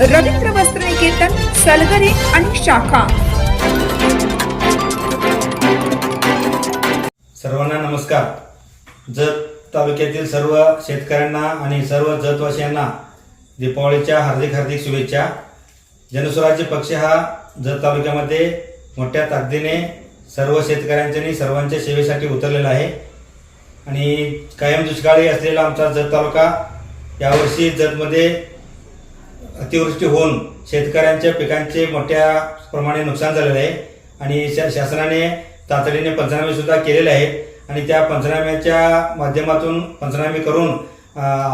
रवींद्र वस्त्र निकेतन सलगरे आणि शाखा. सर्वांना नमस्कार. जत तालुक्यातील सर्व शेतकऱ्यांना आणि सर्व जतवासियांना दीपावलीच्या हार्दिक हार्दिक शुभेच्छा. जनस्वराज्य पक्ष हा जत तालुक्यामध्ये मोठ्या ताकदीने सर्व शेतकऱ्यांच्या आणि सर्वांच्या सेवेसाठी उतरलेला आहे. आणि कायम दुष्काळी असलेला आमचा जत तालुका यावर्षी जतमध्ये अतिवृष्टी होऊन शेतकऱ्यांच्या पिकांचे मोठ्या प्रमाणे नुकसान झालेलं आहे. आणि शा- शासनाने तातडीने पंचनामे सुद्धा केलेले आहेत. आणि त्या पंचनाम्याच्या माध्यमातून पंचनामे करून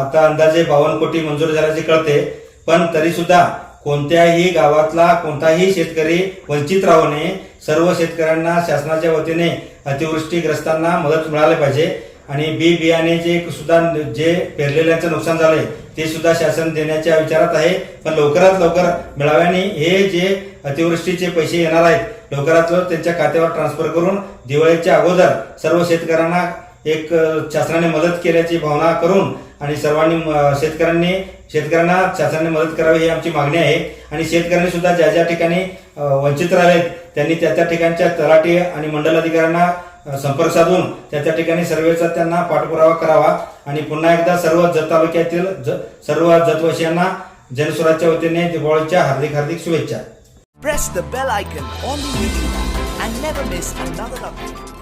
आता अंदाजे बावन्न कोटी मंजूर झाल्याचे कळते. पण तरीसुद्धा कोणत्याही गावातला कोणताही शेतकरी वंचित राहू नये. सर्व शेतकऱ्यांना शासनाच्या वतीने अतिवृष्टीग्रस्तांना मदत मिळाली पाहिजे. आणि बी बियाणे जे सुद्धा जे पेरलेल्यांचं नुकसान झालंय ते सुद्धा शासन देण्याच्या विचारात आहे. पण लवकरात लवकर मिळाव्याने हे जे अतिवृष्टीचे पैसे येणार आहेत लवकरात लवकर त्यांच्या खात्यावर ट्रान्सफर करून दिवाळीच्या अगोदर सर्व शेतकऱ्यांना एक शासनाने मदत केल्याची भावना करून आणि सर्वांनी शेतकऱ्यांनी शेतकऱ्यांना शासनाने मदत करावी ही आमची मागणी आहे. आणि शेतकऱ्यांनी सुद्धा ज्या ज्या ठिकाणी वंचित राहिलेत त्यांनी त्या त्या ठिकाणच्या तलाठी आणि मंडल अधिकाऱ्यांना संपर्क साधून त्या त्या ठिकाणी सर्वेचा त्यांना पाठपुरावा करावा आणि पुन्हा एकदा सर्व जत तालुक्यातील सर्व जतवासियांना जनस्वराच्या वतीने दिवाळीच्या हार्दिक हार्दिक शुभेच्छा Press the bell icon on the YouTube and never miss another update.